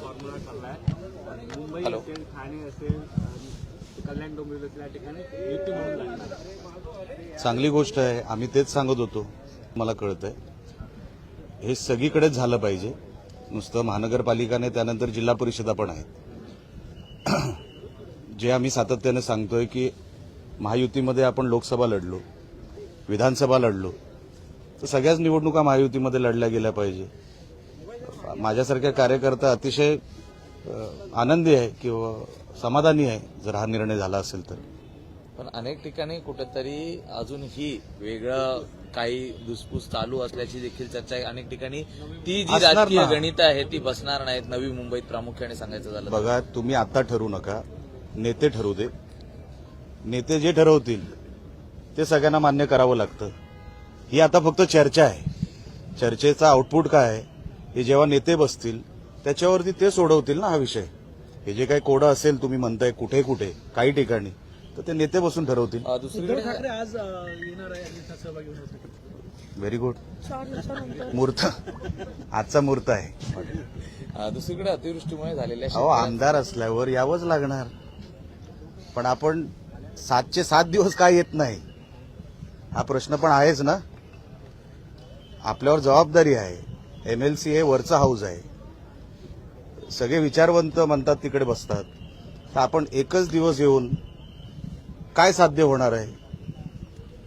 Formula ठरलाय Mumbai असेल ठाणे असेल कल्याण डोंबिवली असेल या ठिकाणी युती म्हणून लागणार चांगली गोष्ट आहे. आम्ही तेच सांगत होतो. मला कळत आहे हे सगळीकडेच झालं पाहिजे. नुसतं महानगरपालिकाने त्यानंतर जिल्हा परिषदा पण आहेत. जे आम्ही सातत्याने सांगतोय की महायुतीमध्ये आपण लोकसभा लढलो विधानसभा लढलो तर सगळ्याच निवडणुका महायुतीमध्ये लढल्या गेल्या पाहिजे. माझ्यासारख्या कार्यकर्ता अतिशय आनंदी आहे किंवा समाधानी आहे जर हा निर्णय झाला असेल तर. पण अनेक ठिकाणी कुठेतरी अजूनही वेगळं काही धुसफूस चालू असल्याची देखील चर्चा आहे. अनेक ठिकाणी ती जी राजकीय. गणित आहे ती बसणार नाहीत. नवी मुंबईत प्रामुख्याने सांगायचं झालं. बघा तुम्ही आता ठरवू नका. नेते ठरवू दे. नेते जे ठरवतील ते सगळ्यांना मान्य करावं लागतं. ही आता फक्त चर्चा आहे. चर्चेचा आउटपुट काय आहे? हे जेव्हा नेते बसतील त्याच्यावरती ते सोडवतील ना हा विषय. हे जे काही कोडं असेल तुम्ही म्हणताय कुठे कुठे काही ठिकाणी तर ते नेते बसून ठरवतील. दुसरीकडे आज येणार आहे आणि सहभागी होण्यासाठी. व्हेरी गुड मूर्त. आजचा मूर्त आहे. दुसरीकडे अतिवृष्टीमुळे झालेल्या अहो आमदार असल्यावर यावंच लागणार. पण आपण सातचे सात दिवस काय येत नाही हा प्रश्न पण आहेच ना? आपल्यावर जबाबदारी आहे. एम एल सी हे वरचं हाऊस आहे. सगळे विचारवंत म्हणतात तिकडे बसतात. तर आपण एकच दिवस येऊन काय साध्य होणार आहे?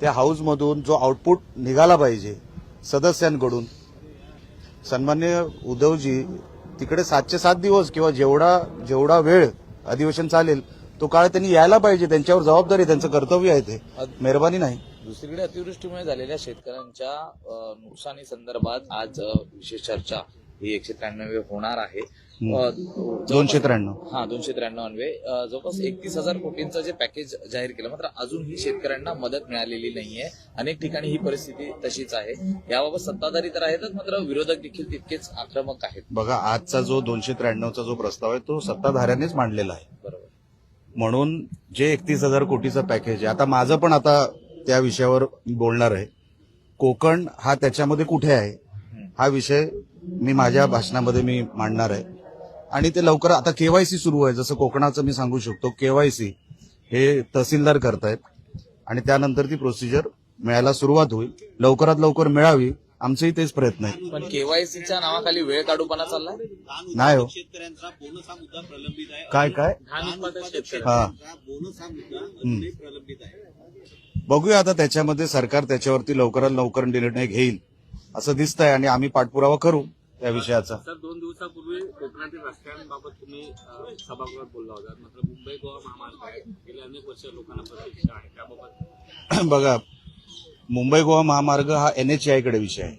त्या हाऊसमधून जो आउटपुट निघाला पाहिजे सदस्यांकडून. सन्मान्य उद्धवजी तिकडे सातशे सात दिवस किंवा जेवढा जेवढा वेळ अधिवेशन चालेल तो काळ त्यांनी यायला पाहिजे त्यांच्यावर जबाबदारी त्यांचं कर्तव्य आहे ते. मेहरबानी नाही. दुसरीकडे अतिवृष्टीमुळे झालेल्या शेतकऱ्यांच्या नुकसानी संदर्भात आज विशेष चर्चा ही एकशे त्र्याण्णव होणार आहे. दोनशे त्र्याण्णव. हा दोनशे त्र्याण्णव अन्वे जवळपास एकतीस हजार कोटींचं जे पॅकेज जाहीर केलं मात्र अजूनही शेतकऱ्यांना मदत मिळालेली नाहीये. अनेक ठिकाणी ही परिस्थिती तशीच आहे. याबाबत सत्ताधारी तर आहेतच मात्र विरोधक देखील तितकेच आक्रमक आहेत. बघा आजचा जो दोनशे त्र्याण्णवचा जो प्रस्ताव आहे तो सत्ताधाऱ्यांनीच मांडलेला आहे. म्हणून जे एकतीस हजार कोटीचं पॅकेज आहे. आता माझं पण आता त्या विषयावर बोलणार आहे. कोकण हा त्याच्यामध्ये कुठे आहे? हा विषय मी माझ्या भाषणामध्ये मी मांडणार आहे. आणि ते लवकर आता केवायसी सुरू आहे. जसं कोकणाचं मी सांगू शकतो केवायसी हे तहसीलदार करतायत. आणि त्यानंतर ती प्रोसिजर मिळायला सुरुवात होईल. लवकरात लवकर मिळावी आमचेही तेच प्रयत्न आहे पण केवायसीच्या नावाखाली वेळ काढूपणा चाललाय? नाही हो. शेतकऱ्यांचा बोनस हा मुद्दा प्रलंबित आहे काय काय? धान उत्पादक शेतकरी. हा. बोनस हा मुद्दा अजूनही प्रलंबित आहे बघूया आता त्याच्यामध्ये सरकार त्याच्यावरती लवकरात लवकर निर्णय घेईल असं दिसतंय आणि आम्ही पाठपुरावा करू त्या विषयाचा. सर दोन दिवसापूर्वी कोकणातील रस्त्यांबाबत तुम्ही अं, सभागृहात बोलला होता. मात्र मुंबई गोवा महामार्ग आहे गेले अनेक वर्ष लोकांना प्रतीक्षा आहे. त्याबाबत बघा मुंबई गोवा महामार्ग हा एन एच आयकडे विषय आहे.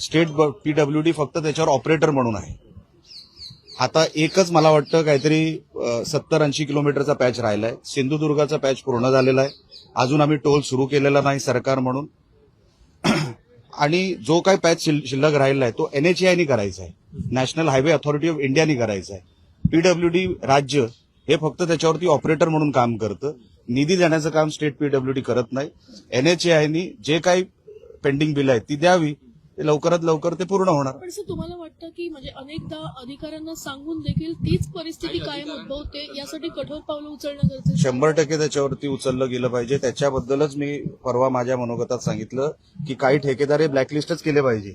स्टेट पीडब्ल्यूडी फक्त त्याच्यावर ऑपरेटर म्हणून आहे. आता एकच मला वाटतं काहीतरी सत्तर ऐंशी किलोमीटरचा पॅच राहिला आहे सिंधुदुर्गाचा पॅच पूर्ण झालेला आहे. अजून आम्ही टोल सुरू केलेला नाही सरकार म्हणून. आणि जो काही पॅच शिल्लक राहिला आहे तो एनएचआयनी करायचा आहे. नॅशनल हायवे अथॉरिटी ऑफ इंडियानी करायचा आहे. पीडब्ल्यूडी राज्य हे फक्त त्याच्यावरती ऑपरेटर म्हणून काम करतं. निधी देण्याचं काम स्टेट पीडब्ल्यूडी करत नाही. एनएचएआयनी जे काही पेंडिंग बिल आहेत ती द्यावी. ते लवकरात लवकर ते पूर्ण होणार. पण सर तुम्हाला वाटतं की म्हणजे अनेकदा अधिकाऱ्यांना सांगून देखील तीच परिस्थिती कायम उद्भवते यासाठी कठोर पावलं उचलणं गरजेचं आहे? शंभर टक्के त्याच्यावरती उचललं गेलं पाहिजे. त्याच्याबद्दलच मी परवा माझ्या मनोगतात सांगितलं की काही ठेकेदार हे ब्लॅकलिस्टच केले पाहिजे.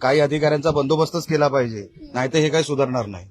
काही अधिकाऱ्यांचा बंदोबस्तच केला पाहिजे. नाहीतर हे काही सुधारणार नाही.